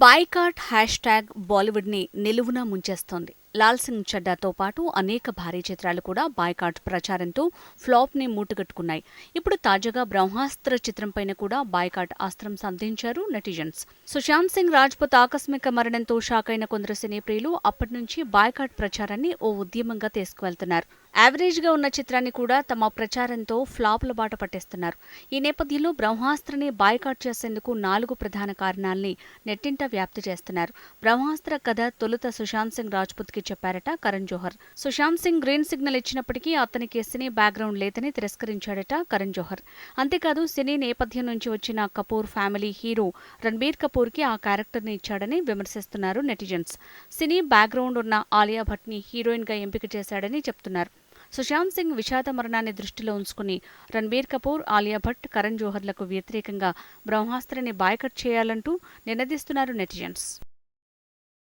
Boycott hash tag బాలీవుడ్ని నిలువునా ముంచేస్తోంది. లాల్ సింగ్ చడ్డాతో పాటు అనేక భారీ చిత్రాలు కూడా బాయ్కాట్ ప్రచారంతో ఫ్లాప్ని మూటగట్టుకున్నాయి. ఇప్పుడు తాజాగా బ్రహ్మాస్త్ర చిత్రంపైన కూడా బాయ్కాట్ ఆస్త్రం సంధించారు నెటిజన్స్. సుశాంత్ సింగ్ రాజ్పుత్ ఆకస్మిక మరణంతో షాక్ అయిన కొందరు సినీ ప్రియులు అప్పటి నుంచి బాయ్కాట్ ప్రచారాన్ని ఓ ఉద్యమంగా తీసుకువెళ్తున్నారు. యావరేజ్గా ఉన్న చిత్రాన్ని కూడా తమ ప్రచారంతో ఫ్లాప్ల బాట పట్టేస్తున్నారు. ఈ నేపథ్యంలో బ్రహ్మాస్త్రని బాయ్కాట్ చేసేందుకు నాలుగు ప్రధాన కారణాల్ని నెట్టింట వ్యాప్తి చేస్తున్నారు. బ్రహ్మాస్త్ర కథ తొలుత సుశాంత్ సింగ్ రాజ్పుత్ పోలీసులకి చెప్పారట కరణ్ జోహర్. సుశాంత్ సింగ్ గ్రీన్ సిగ్నల్ ఇచ్చినప్పటికీ అతని కేసుని బ్యాక్గ్రౌండ్ లేదని తిరస్కరించాడట కరణ్ జోహర్. అంతేకాదు సినీ నేపథ్యం నుంచి వచ్చిన కపూర్ ఫ్యామిలీ హీరో రణబీర్ కపూర్కి ఆ క్యారెక్టర్ని ఇచ్చాడని విమర్శిస్తున్నారు నెటిజన్స్. సినీ బ్యాక్గ్రౌండ్ ఉన్న ఆలియా భట్ని హీరోయిన్గా ఎంపిక చేశాడని చెప్తున్నారు. సుశాంత్ సింగ్ విషాద మరణాన్ని దృష్టిలో ఉంచుకుని రణబీర్ కపూర్ ఆలియా భట్ కరణ్ జోహర్లకు వ్యతిరేకంగా బ్రహ్మాస్త్రని బాయ్కట్ చేయాలంటూ నినదిస్తున్నారు నెటిజన్స్.